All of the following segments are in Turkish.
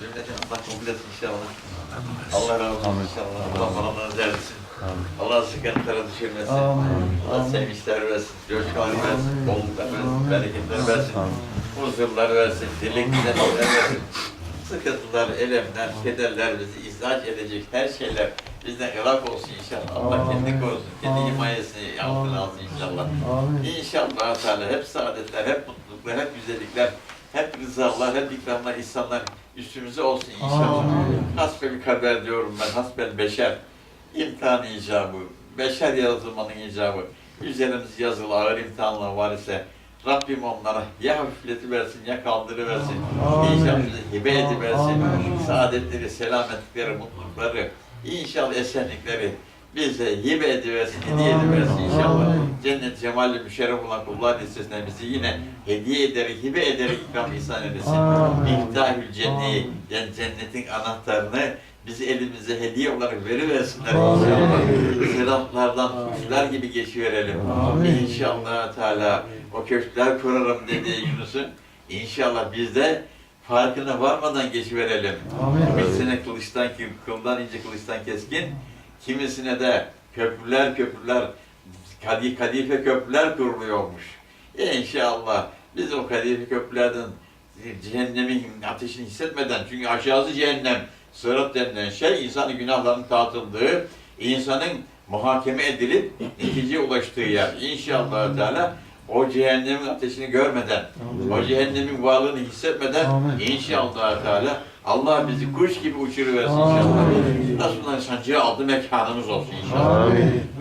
Benim de canım bak komplesin. Allah razı olsun inşallah. Allah falanlarınızı erdirsin. Allah sıkıntılara düşürmesin. Allah sevinçler versin. Coşkular versin. Bolluklar versin. Bereketler versin. Huzurlar versin. Dilek güzellikler versin. Sıkıntılar, elemler, kederler bizi izah edecek her şeyler bizden ırak olsun inşallah. Allah kendi korusun, kendi himayesini altına alsın inşallah. İnşallah Teala hep saadetler, hep mutluluklar, hep güzellikler, hep rızalar, hep ikramlar, ihsanlar üstümüze olsun inşallah. Hasbel kader diyorum ben, hasbel beşer. İmtihan icabı, beşer yaratılmanın icabı. Üzerimiz yazılı ağır imtihanlar var ise Rabbim onlara ya hafifletiversin ya kaldırıversin. İnşallah bize hibe ediversin. Saadetleri, selametlikleri, mutlulukları, inşallah esenlikleri bize hibe ediversin, hediye ediversin inşallah. Cennet cemalli müşerref olan kullar listesine bizi yine hediye ederek, hibe ederek ikram ihsan edesin. İhtahül cenneyi, yani cennetin anahtarını bizi elimize hediye olarak veriversinler inşallah. Sıratlardan kuşlar gibi geçiverelim. İnşallah Teala o köşkler kurarım dediği Yunus'un. İnşallah biz de farkına varmadan geçiverelim. Kimisine kılıçtan, kıldan ince kılıçtan keskin, kimisine de köprüler köprüler, kadi, kadife köprüler kuruluyormuş. İnşallah biz o kadife köprülerden cehennemin ateşini hissetmeden, çünkü aşağısı cehennem, sırat denilen şey insanın günahlarının dağıtıldığı, insanın muhakeme edilip neticeye ulaştığı yer. İnşallah Teala o cehennemin ateşini görmeden, o cehennemin varlığını hissetmeden inşallah Teala Allah bizi kuş gibi uçuruversin inşallah. Resulullah sancıya aldı mekanımız olsun inşallah.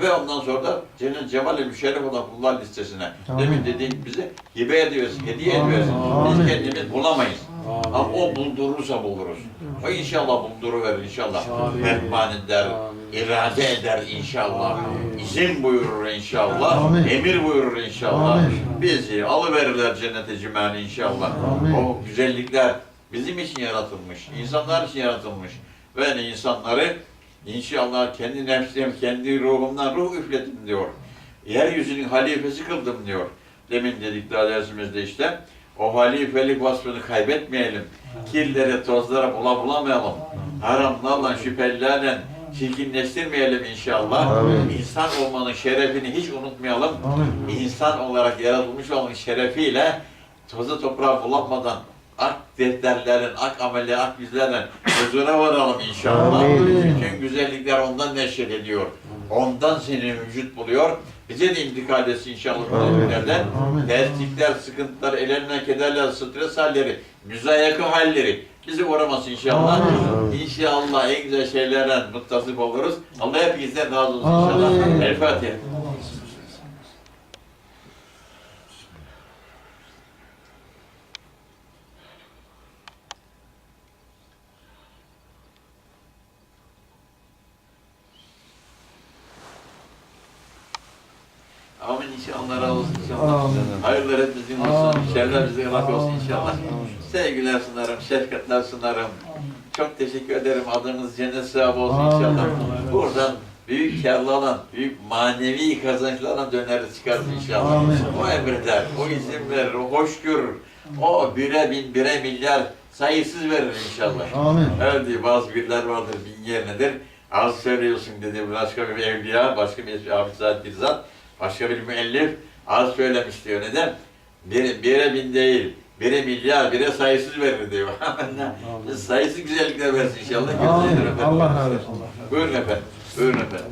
Ve ondan sonra da cennet cemal-i müşerref olan kullar listesine demin dediğim bize hibe ediyorsun, hediye ediyorsun. Biz kendimiz bulamayız. Ama o buldurursa buluruz. O inşallah bulduruverir inşallah. Ferman eder, irade eder inşallah. İzin buyurur inşallah. Amin. Emir buyurur inşallah. Amin. Bizi alıverirler cennete cimani inşallah. Amin. O güzellikler bizim için yaratılmış, insanlar için yaratılmış. Ve insanları inşallah kendi nefsim, kendi ruhumdan ruh üfledim diyor. Yeryüzünün halifesi kıldım diyor. Demin dedik daha dersimizde işte. O halifelik vasfını kaybetmeyelim. Kirlere, tozlara bula bulamayalım. Haramlarla, şüphelilerle çirkinleştirmeyelim inşallah. Amin. İnsan olmanın şerefini hiç unutmayalım. Amin. İnsan olarak yaratılmış olmanın şerefiyle toza toprağa bulanmadan ak defterlerin, ak amelleri, ak yüzlerle huzura varalım inşallah. Amin. Bütün güzellikler ondan neşret ediyor. Ondan seni vücut buluyor. Bize de intikal etsin inşallah. Amin. Terslikler, sıkıntılar, elerinden kederler, stres halleri, müzayakı halleri bizi uğramasın inşallah. Amin. İnşallah en güzel şeylerden muttasip oluruz. Allah hepinizden razı olsun inşallah. El Fatiha. Amin inşallah Allah razı olsun inşallah. Amin. Hayırlar hep bizim olsun. Amin. Şerler bize rak olsun inşallah. Sevgiler sunarım, şefkatler sunarım. Çok teşekkür ederim. Adınız cennet sahibi olsun inşallah. Buradan büyük karlı alan, büyük manevi kazançlarla döneriz çıkarız inşallah. Amin. O emreder, o izin verir, o hoş görür. O bire bin, bire milyar sayısız verir inşallah. Amin. Öyle diyor, bazı birler vardır bin yernedir. Az söylüyorsun dedi başka bir evliya, başka bir hafızat bir zat, başka bir müellif az söylemiş diyor. Neden? Bir, bire bin değil, bire milyar, bire sayısız verir diyor. sayısız güzellikler versin inşallah. Allah razı olsun. Buyurun efendim, buyurun efendim.